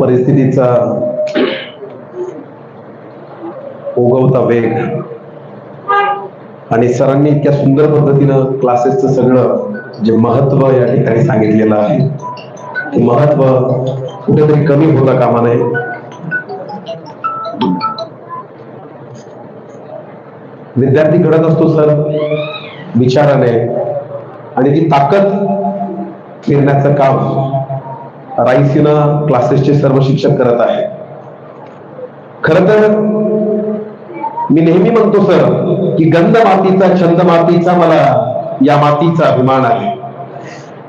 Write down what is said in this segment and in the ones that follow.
परिस्थितीचा ओघवता वेग आणि सरांनी इतक्या सुंदर पद्धतीनं क्लासेसचं सगळं जे महत्त्व या ठिकाणी सांगितलेलं आहे ते महत्त्व कुठेतरी कमी होता कामा नये. विद्यार्थी घडत असतो सर. विचाराने आणि ती ताकद फिरण्याचं काम राईसीना क्लासेसचे सर्व शिक्षक करत आहे खर तर मी नेहमी म्हणतो सर की गंध मातीचा छंद मातीचा मला या मातीचा अभिमान आहे.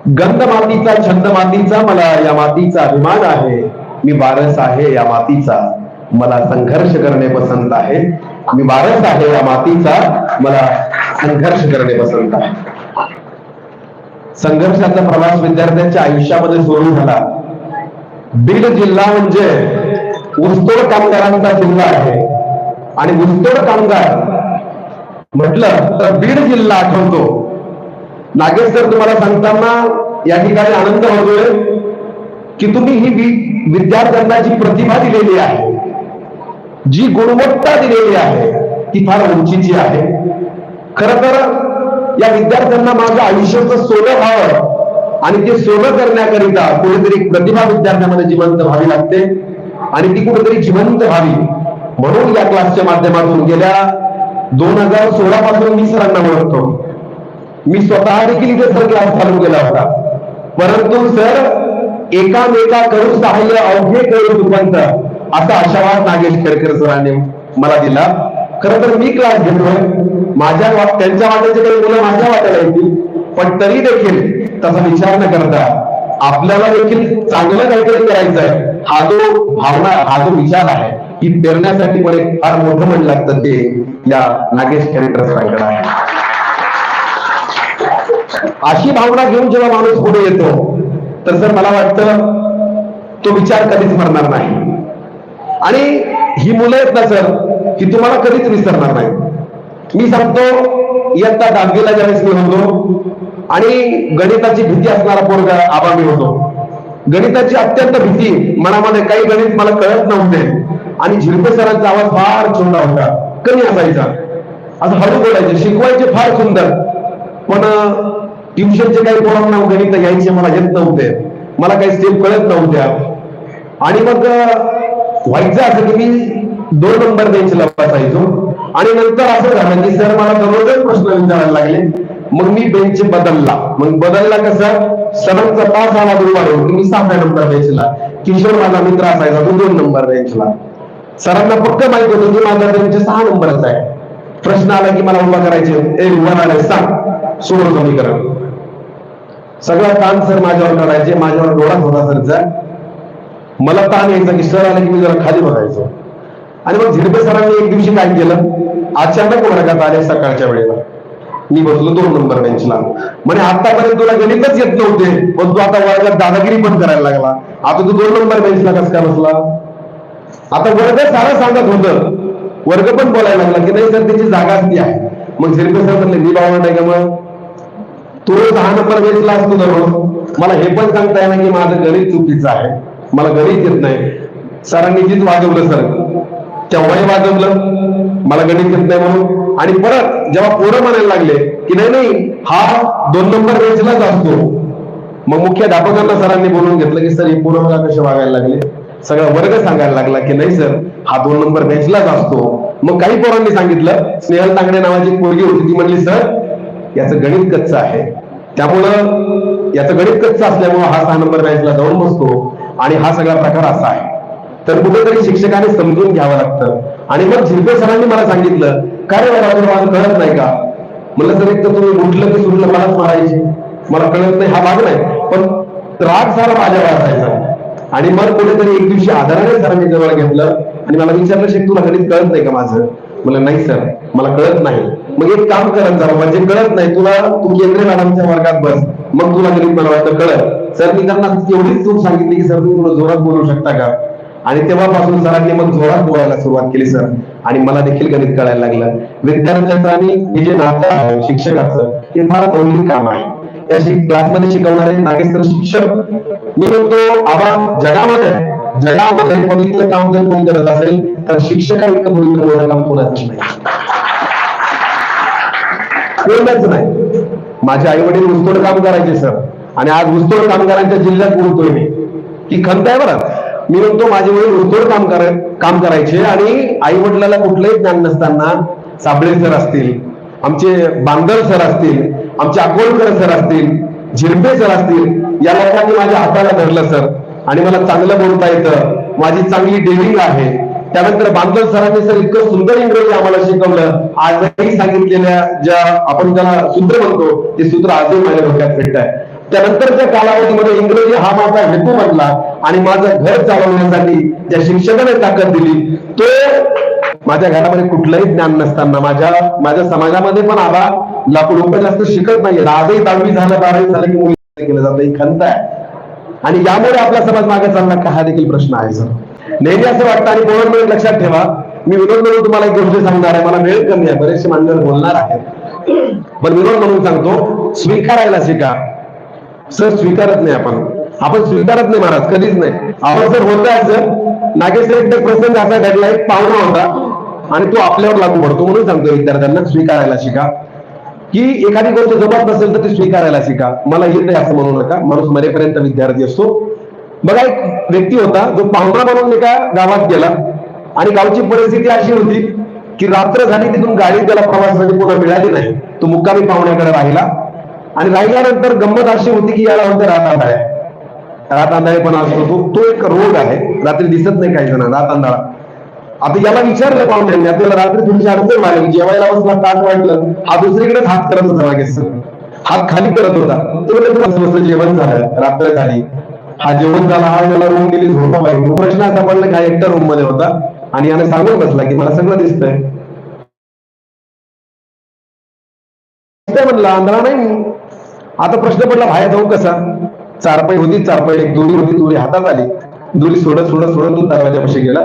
गंध मातीचा छंद मातीचा मला या मातीचा अभिमान आहे. मी वारस आहे या मातीचा. मला संघर्ष करणे पसंत आहे. मी वारस आहे या मातीचा. मला संघर्ष करणे पसंत आहे. संघर्षाचा प्रवास विद्यार्थ्यांच्या आयुष्यामध्ये सुरू झाला. बीड जिल्हा म्हणजे ऊसतोड कामगारांचा जिल्हा आहे. आणि ऊसतोड कामगार म्हटलं तर बीड जिल्हा आठवतो. नागेश सर तुम्हाला सांगताना या ठिकाणी आनंद होतोय की तुम्ही ही विद्यार्थ्यांना जी प्रतिभा दिलेली आहे. जी गुणवत्ता दिलेली आहे ती फार उंचीची आहे. खर तर या विद्यार्थ्यांना माझं आयुष्याचं सोनं व्हावं आणि ते सोनं करण्याकरिता कुठेतरी प्रतिभा विद्यार्थ्यांमध्ये जिवंत व्हावी लागते. आणि ती कुठेतरी जिवंत व्हावी. म्हणून या क्लासच्या माध्यमातून गेल्या दोन हजार सोळा पासून मी सरांना ओळखतो. मी स्वतः देखील इथे सर क्लास चालू केला होता. परंतु सर एकामेका करू सहाय्य अवघे करू दुपंत असा आशावाद नागेश केळकर सरांनी मला दिला. खर तर मी क्लास घेतोय. माझ्या त्यांच्या वाट्याचे काही मुलं माझ्या वाट्याला येतील पण तरी देखील तसा विचार न करता आपल्याला देखील चांगलं काहीतरी करायचं आहे हा जो भावना हा जो विचार आहे ही पेरण्यासाठी पण एक फार मोठं म्हण लागतं ते या नागेश खेडकर आहे. अशी भावना घेऊन जेव्हा माणूस पुढे येतो तर सर मला वाटतं तो विचार कधीच मरणार नाही. आणि ही मुलं आहेत ना सर ही तुम्हाला कधीच विसरणार नाही मी सांगतो इयत्ता दहावीला ज्यावेळेस मी होतो आणि गणिताची भीती असणारा पोरगा आबा मी होतो. गणिताची अत्यंत भीती मनामध्ये काही गणित मला कळत नव्हते आणि झिरपे सरांचा आवाज फार छोटा होता कमी असायचा. असं हळू बोलायचे शिकवायचे फार सुंदर. पण ट्युशनचे काही पोरांना गणित यायचे मला येत नव्हते. मला काही स्टेप कळत नव्हत्या. आणि मग व्हायचं असं की मी दोन नंबर बेंचला बसायचो. आणि नंतर असं झालं की सर मला दररोजच प्रश्न विचारायला लागले. मग मी बेंच बदलला. मग बदलला कसं? सरांचा तास आला दुपारून की मी सहाव्या नंबर बेंचला किशोर माझा मित्र असायचा तो दोन नंबर बेंचला सरांना पक्क माहीत होतं की माझा बेंच सहा नंबरच आहे. प्रश्न आला की मला उभा करायचे. ए उभा राहायला सांग. सोड समीकरण सगळा ताण सर माझ्यावर करायचे. माझ्यावर डोळा होता सरचा. मला ताण यायचा की सर आला की मी जरा खाली बघायचो. आणि मग झिडपे सरांनी एक दिवशी काय केलं? अचानक वर्गात आले सकाळच्या वेळेला. मी बसलो दोन नंबर बेंचला म्हणजे आतापर्यंत तुला गणितच येत नव्हते. पण तू आता वर्गात दादागिरी पण करायला लागला. आता तू दोन नंबर बेंचला कस काय बसला? आता वर्ग सारा सांगत होत. वर्ग पण बोलायला लागला की नाही सर त्याची जागाच ती आहे. मग झिरपे सर म्हणले मी बाबा नाही का मग? तो दहा नंबर बेंचला असतो दररोज मला हे पण सांगता येणार की माझं गणित चुकीचं आहे. मला गणित येत नाही. सरांनी तीच वाजवलं सर. तेव्हाही वाजवलं मला गणित येत नाही म्हणून. आणि परत जेव्हा पोरं म्हणायला लागले की नाही नाही हा दोन नंबर बेंचलाच असतो. मग मुख्याध्यापकांना सरांनी बोलून घेतलं की सर हे पोरं मला कसे वागायला लागले? सगळा वर्ग सांगायला लागला की नाही सर हा दोन नंबर बेंचलाच असतो. मग काही पोरांनी सांगितलं स्नेहल तांगडे नावाची पोरगी होती ती म्हणली सर याचं गणित कच्च आहे. त्यामुळं याचं गणित कच्च असल्यामुळं हा सहा नंबर बँचला जाऊन बसतो. आणि हा सगळा प्रकार असा आहे. तर कुठेतरी शिक्षकाने समजून घ्यावं लागतं. आणि मग झिरपे सरांनी मला सांगितलं काय रे कळत नाही का? म्हणलं सर एक तर तुम्ही उठलं की सुटलं मलाच मारायचे. मला कळत नाही हा भाग नाही. पण राग सारा माझ्यावर असायचा. आणि मग कुठेतरी एक दिवशी आधाराने सरांनी जवळ घेतलं आणि मला विचारलं शेख तुला गणित कळत नाही का माझं? म्हणलं नाही सर मला कळत नाही. मग एक काम करत जा म्हणजे कळत नाही तुला तू केंद्रे मॅडमच्या वर्गात बस. मग तुला गणित मला वाटतं कळत. सर मी त्यांना एवढीच चूक सांगितली की सर तुम्ही थोडं जोरात बोलू शकता का? आणि तेव्हापासून सरांनी मग जोरात बोलायला सुरुवात केली सर. आणि मला देखील गणित कळायला लागलं. विद्यार्थ्यांचं आणि हे जे नातं आहे शिक्षकाचं हे फार मौलिक काम आहे. या क्लासमध्ये शिकवणारे नागेश्वर शिक्षक मी म्हणतो आबा जगामध्ये जगामध्ये पवित्र काम जर कोण करत असेल तर शिक्षकांचं पवित्र एवढं काम कोणाच नाही. कोणच नाही. माझे आई वडील ऊसतोड काम करायचे सर. आणि आज ऊसतोड कामगारांच्या जिल्ह्यात बोलतोय मी. की खंत आहे बरं. मी म्हणतो माझे वडील ऊसतोड काम कर काम करायचे आणि आई वडिलाला कुठलंही ज्ञान नसताना साबळे सर असतील आमचे बांदर सर असतील आमचे अकोलकर सर असतील झिरपे सर असतील या लोकांनी माझ्या हाताला धरलं सर. आणि मला चांगलं बोलता येतं. माझी चांगली डेलिंग आहे. त्यानंतर बांधल सरांनी सर इतकं सुंदर इंग्रजी आम्हाला शिकवलं. आजही सांगितलेल्या ज्या आपण त्याला सूत्र म्हणतो ते सूत्र आजही माझ्या डोक्यात भेटत आहे त्यानंतरच्या कालावधीमध्ये इंग्रजी हा माझा हेतू म्हटला आणि माझं घर चालवण्यासाठी ज्या शिक्षकाने ताकद दिली तो माझ्या घरामध्ये कुठलंही ज्ञान नसताना माझ्या माझ्या समाजामध्ये पण आबा लाखो लोक जास्त शिकत नाहीये. आजही दहावी झालं बारावी झालं की मुली केलं जातं ही खंत आहे. आणि यामुळे आपला समाज मागे चालला का हा देखील प्रश्न आहे सर. नेहमी असं वाटतं आणि बोलत म्हणून लक्षात ठेवा मी विनोद म्हणून तुम्हाला एक गोष्ट सांगणार आहे मला वेळ कमी आहे बरेचसे मान्यवर बोलणार आहेत. पण विनोद म्हणून सांगतो स्वीकारायला शिका. सर स्वीकारत नाही आपण. आपण स्वीकारत नाही महाराज कधीच नाही. आपण सर होत आहे सर. नागेश एक प्रसंग असा घडला एक पाहुणा होता आणि तो आपल्यावर लागू पडतो म्हणून सांगतो विद्यार्थ्यांना स्वीकारायला शिका. की एखादी गोष्ट जमत नसेल तर ती स्वीकारायला शिका. मला येत नाही असं म्हणू नका. माणूस मरेपर्यंत विद्यार्थी असतो. बघा एक व्यक्ती होता जो पाहुणा म्हणून एका गावात गेला आणि गावची परिस्थिती अशी होती की रात्र झाली तिथून गाडी त्याला प्रवासासाठी पुन्हा मिळाली नाही. तो मुक्कामी पाहुण्याकडे राहिला. आणि राहिल्यानंतर गंमत अशी होती की याला म्हणते रात आंधळा आहे. रात पण असतो तो तो एक रोग आहे. रात्री दिसत नाही काही जण रात आंधळा आता याला विचारलं पाहुण्यांनी आपल्याला रात्री तुमची अडचण लागली जेवायला बसला ताट वाटलं. हा दुसरीकडेच हात करत होता मागे. हात खाली करत होता. तो जेवण झालं. रात्र झाली. हा जेवण झाला. हा मला रूम गेली झोपा पाहिजे प्रश्न असा पडला की हा एकटा रूममध्ये होता. आणि याने सांगून बसला की मला सगळं दिसतंय. म्हणलं आंधळा नाही. आता प्रश्न पडला बाहेर जाऊ कसा? चारपाई होती चारपाई एक दोरी होती दोरी हातात आली. दोरी सोडत सोडत सोडत तो दरवाजापाशी गेला.